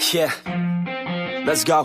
Yeah, let's go.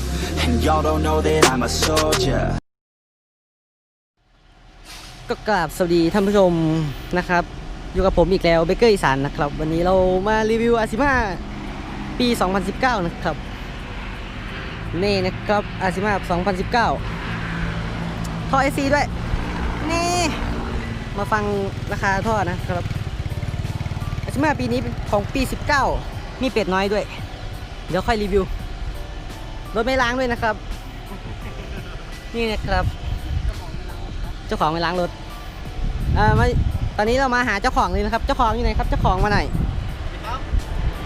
And y'all don't know that I'm a soldier. ก็กราบสวัสดีท่านผู้ชมนะครับ อยู่กับผมอีกแล้วเบเกอร์อีสานนะครับ วันนี้เรามารีวิวอาซิมาปี 2019 นะครับ นี่นะครับอาซิมา2019 ท่อไอซีด้วย นี่ มาฟังราคาท่อนะครับอาซิมาปีนี้เป็นของปี 19 มีเป็ดน้อยด้วย เดี๋ยวค่อยรีวิว รถไม่ล้างด้วยนะครับ นี่นะครับเจ้าของไปล้างรถเอ่อมาตอนนี้เรามาหาเจ้าของเลยนะครับ เจ้าของอยู่ไหนครับ เจ้าของมาไหนอย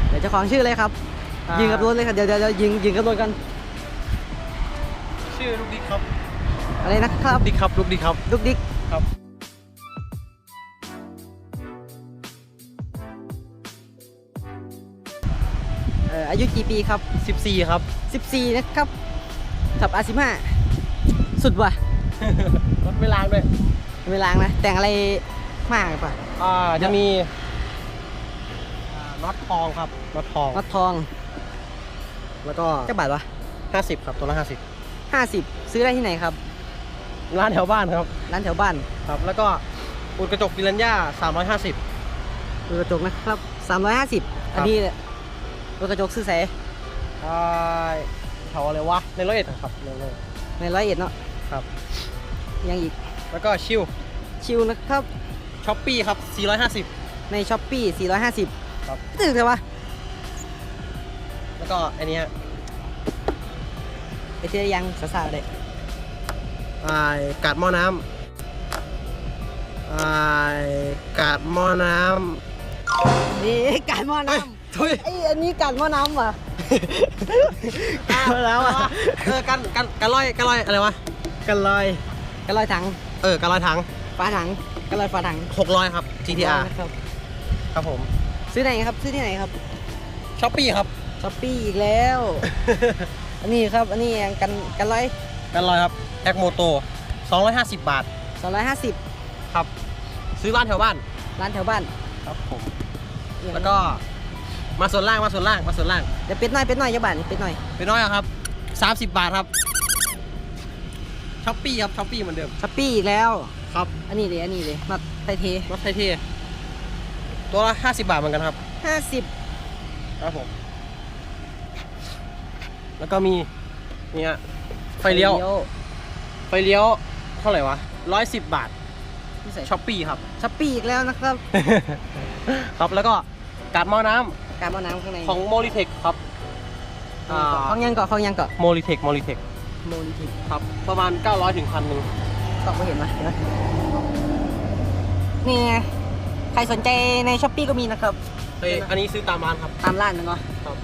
เดี๋ยวเจ้าของชื่ออะไรครับอ่ายิยิงกับรถเลยครับเดี๋ยวเดี๋ยวเดี๋ยวยิงยิงกับรถกัน ชื่อลูกดิกครับ อะไรนะครับ ดิกครับ ลูกดิกครับดุกดิก อ่ออายุกี่ปีครับ 14 ครับ 14 นะครับขับอาซิมาสุดว่ะ รถไม่ล้างด้วยไม่ล้างนะ แต่งอะไรมากป่ะอ่าจะมีอ่าน็อตทองครับน็อตทอง น็อตทอง แล้วก็เจ้าบาทวะ50 ครับตัวละ50ซื้อได้ที่ไหนครับ50ร้านแถวบ้านครับร้านแถวบ้านครับ แล้วก็อุดกระจกปิรันย่า350รถกระจกนะครับ 350 อันนี้ รถกระจกซื้อแสอ่าแถวอะไรวะในร้อยเอ็ดครับในร้อยเอ็ดในร้อยเอ็ดเนาะครับ ยังอีก แล้วก็ชิวชิวนะครับช้อปปี้ครับ 450 ในช้อปปี้450 ครับตึกเถอะวะแล้วก็อันนี้ฮะไอเทียยังสาวๆเลยอ่ากาดหม้อน้ำอ่ากาดหม้อน้ำนี่การหม้อน้ ทุยำไออันนี้การหม้อน้ำว่ะแล้วอะเออกันกันกันลอยกันลอยอะไรวะกันลอยกันลอยถัง เออกันลอยถังฝาถังกันลอยฝาถัง600ครับ GTR นะครับครับผม ซื้อไหนครับซื้อที่ไหนครับช้อปปี้ครับช้อปปี้อีกแล้วอันนี้ครับอันนี้ยังกันกันลอยกันลอยครับแอคโมโต250 บาท 250 ครับ ซื้อร้านแถวบ้าน ร้านแถวบ้าน ครับผม แล้วก็ มาส่วนล่างมาส่วนล่างมาส่วนล่างเดี๋ยวเป็ดน้อยเป็ดน้อยจะบาทนี่เป็ดน้อยเป็นน้อยอะครับ 30 บาทครับช้อปปี้ครับช้อปปี้เหมือนเดิมช้อปปี้อีกแล้วครับอันนี้เลยอันนี้เลยมาไทยเทรถไทยเทตัวละ50 บาทเหมือนกันครับ50ครับผมแล้วก็มีเนี่ยไฟเลี้ยว ไฟเลี้ยวเท่าไหร่วะร้อยสิบบาทที่ใส่ช้อปปี้ครับช้อปปี้อีกแล้วนะครับ ครับแล้วก็การดหม้อน้ การหม้อน้ำข้างในำของโมลิเทคครับอ่าของยังเกาะของยังเกาะโมลิเทคโมลิเทคโมลิทิครับ ประมาณ 900ถึงพันหนึ่งตอบไม่เห็นไหมเห็นไหมนี่ไงใครสนใจในช้อปปี้ก็มีนะครับเฮ้ยอันนี้ซื้อตามร้านครับ ตามร้านนะเนาะครับ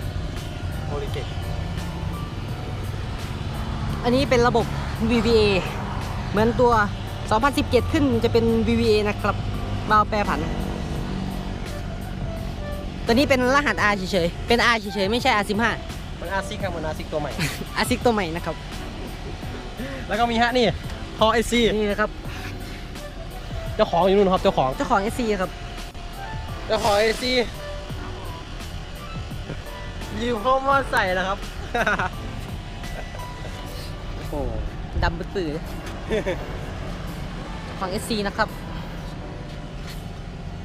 โมลิเทคอันนี้เป็นระบบ VVA เหมือนตัว 2017 ขึ้นจะเป็น VVA นะครับมาเอาแปรผัน ตัวนี้เป็นรหัส R เฉยๆ เป็น R เฉยๆ ไม่ใช่ R15 มันอาซิกครับมันอาซิกตัวใหม่ R ซิกตัวใหม่นะครับ แล้วก็มีฮะนี่ทอไอซีนี่นะครับ เจ้าของอยู่นู่นครับเจ้าของ เจ้าของ SC ครับ เจ้าของไอซียืมเข้ามาใส่นะครับ โอ้โหดำปื้อๆเลยของ SC นะครับ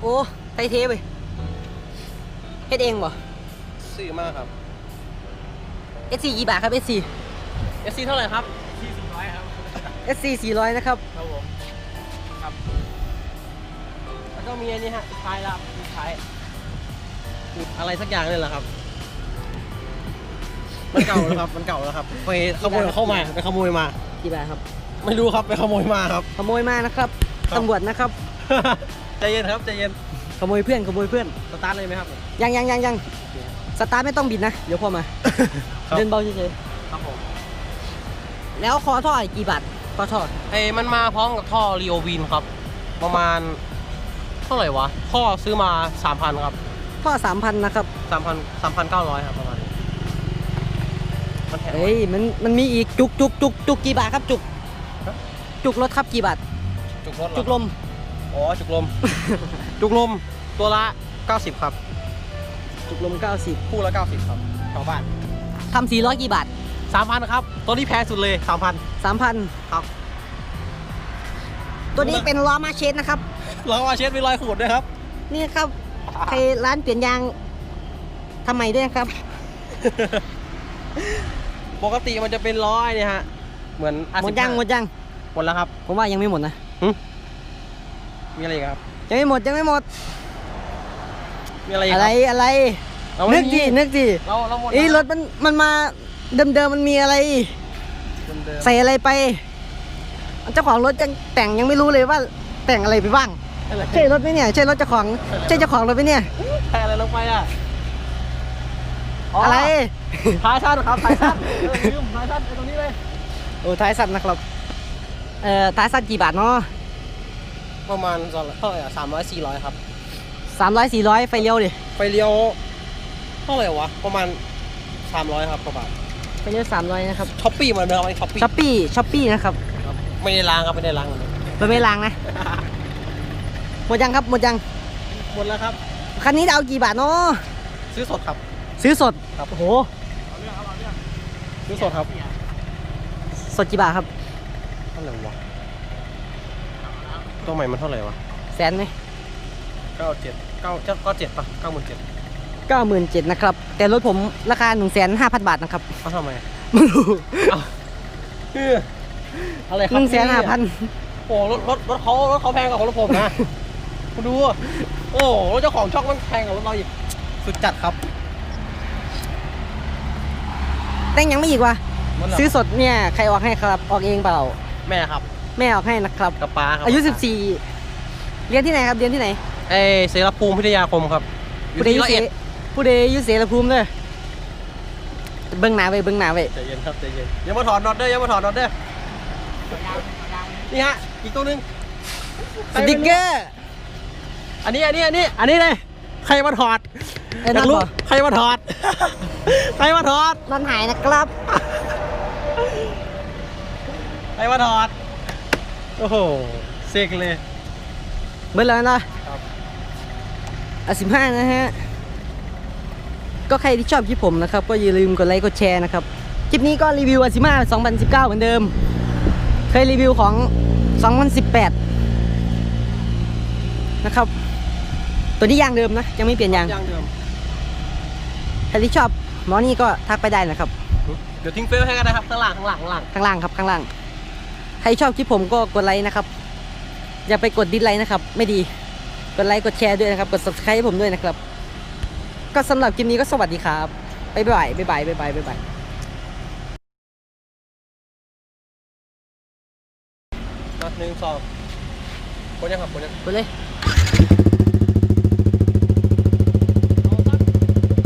โอ้ไทยเทไป เฮ็ดเองบ่ซื้อมากครับ SC กี่บาทครับ SC เอซีเท่าไหร่ครับที่สี่ร้อยครับ SC 400นะครับครับผมครับแล้วก็มีอันนี้ฮะสุดท้ายแล้วครับสุดท้ายอุดอะไรสักอย่างนี่แหละครับมันเก่าแล้วครับ มันเก่าแล้วครับ ไปขโมยเข้ามา ไปขโมยมา กี่บาทครับ ไม่รู้ครับ ไปขโมยมาครับ ขโมยมานะครับครับตำรวจนะครับ ใจเย็นครับ ใจเย็น ขโมยเพื่อนขโมยเพื่อนสตาร์ทเลยไหมครับยังยังยังยังสตาร์ทไม่ต้องบิดนะ เดี๋ยวพ่อมาครับเดินเบาเฉยครับผมแล้วคอท่อกี่บาทคอท่อเอ้ยมันมาพร้อมกับท่อรีโอวินครับ ประมาณเท่าไหร่วะท่อซื้อมา3,000ครับท่อสามพันนะครับ3,000 3,900ครับประมาณนี้มันแพงเฮ้ยมันมันมีอีกจุกจุกจุกจุกกี่บาทครับจุกฮะจุกรถครับกี่บาท จุกรถเหรอจุกลมอ๋อจุกลม จุกลมตัวละ 90 ครับ จุกลม 90 คู่ละ 90 ครับชาวบ้านทำ400 กี่บาท 3,000 ครับ ตัวนี้แพงสุดเลย 3,000 3,000 ครับ ตัวนี้เป็นล้อมาเชสนะครับแล้วอาเชสมีรอยขูดด้วยครับ นี่ครับใครร้านเปลี่ยนยางทำไมด้วยนะครับ ปกติมันจะเป็นล้อไอ้เนี่ยฮะ เหมือนหมดยังหมดยังหมดแล้วครับ ผมว่ายังไม่หมดนะมีอะไรอีกครับ ยังไม่หมดยังไม่หมด มีอะไรอีกอะไรอะไรเรานึไม่กมีดินึกดิเราเราหมดเอ้ยรถมันมันมาเดิมๆมันมีอะไร เดิมๆใส่อะไรไป เจ้าของรถยังแต่งยังไม่รู้เลยว่า แต่งอะไรไปบ้างอะไรใช่รถไหมเนี่ยใช่รถเจ้าของใช่เจ้าของรถไหมเนี่ย ใส่อะไรลงไปอะอะไร ท้ายสั้นครับท้ายสั้นเออลืมท้ายสั้นไอ้ตรงนี้เลย โอ้ท้ายสั้นนะครับ เอ่อท้ายสั้นกี่บาทเนาะ ประมาณเท่าไหร่อะสามร้อยสี่ร้อยครับสามร้อยสี่ร้อยไฟเลี้ยวดิไฟเลี้ยวเท่าไหร่วะประมาณสามร้อยครับกว่าบาทไฟเลี้ยวสามร้อยนะครับช้อปปี้เหมือนเดิมไอ้ช้อปปี้ช้อปปี้ช้อปปี้นะครับไม่ได้ล้างครับไม่ได้ล้างเลยรถไม่ล้างนะหมดยังครับหมดยังหมดแล้วครับคันนี้จะเอากี่บาทเนาะซื้อสดครับ ซื้อสดครับโอ้โหซื้อสดครับ สดกี่บาทครับเท่าไหร่วะ ตัวใหม่มันเท่าไหร่วะแสนไหมเก้าเจ็ดเก้าเจ้าก็เจ็ดปะเก้าหมื่นเจ็ดเก้าหมื่นเจ็ดนะครับ แต่รถผมราคาหนึ่งแสนห้าพันบาทนะครับเขาทำไมไม่รู้เอออะไรคหรับนึ่งแสนห้าพันโอ้รถรถรถเขารถเขาแพงกว่าของรถผมนะคุณดู โอ้รถเจ้าของช่องมันแพงกว่ารถเราอีกสุดจัดครับ แต่งยังไม่อีกวะมันเหรอซื้อสดเนี่ย ใครออกให้ครับ ออกเองเปล่า แม่ครับ แม่ออกให้นะครับกับป้าครับอายุ 14 เรียนที่ไหนครับเรียนที่ไหนเอ้ยเสรภูมิพิทยาคมครับอยู่ผู้ใดที่อร้อยเสเอ็ดผู้ใดอยุเสรภูมิเด้อเบิ้งหน้าไว้เบิ้งหน้าไว้ใจเย็นครับใจเย็นอย่ามาถอดน็อตเด้ออย่ามาถอดน็อตเด้อนี่ฮะอีกตัวหนึงสติ๊กเกอร์อันนี้อันนี้อันนี้อันนี้เลยใครมาถอดเอ้ยอยากรู้น็อตเหรอใครมาถอด ใครมาถอดนอนหายนะครับ ใครมาถอด โอ้โหเซ็กเลยเบิ้งแล้วนะครับอะสิบห้านะฮะ ก็ใครที่ชอบคลิปผมนะครับ ก็อย่าลืมกดไลค์กดแชร์นะครับ คลิปนี้ก็รีวิวอาซิมา2019 เหมือนเดิม เคยรีวิวของ 2018 นะครับ ตัวนี้ยางเดิมนะ ยังไม่เปลี่ยนยางยังเดิมใครที่ชอบหมอนี่ก็ทักไปได้นะครับ เดี๋ยวทิ้งเฟซให้กันนะครับข้างล่างข้างล่างข้างล่างข้างล่างครับข้างล่าง ใครชอบคลิปผมก็กดไลค์นะครับ อย่าไปกดดิสไลค์นะครับ ไม่ดีกดไลค์กดแชร์ด้วยนะครับ กด subscribe ให้ผมด้วยนะครับ ก็สำหรับคลิปนี้ก็สวัสดีครับบ๊ายบายบ๊ายบายบ๊ายบายบ๊ายบายมาหนึ่งสองคนยังครับคนยังไปเลย เอาสัก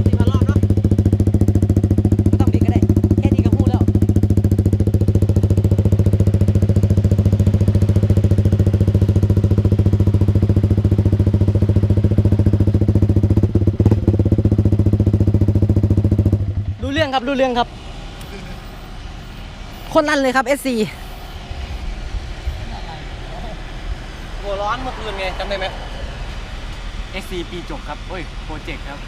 สี่พันรอบเนาะ ไม่ต้องปิดก็ได้ แค่นี้ก็พูดแล้ว รื่องครับรู้เรื่องครับ คนนั้นเลยครับ SC หัวร้อนเมื่อคืนไงจำได้ไหม SC ปีจบครับ โอ้ย โปรเจกต์ครับ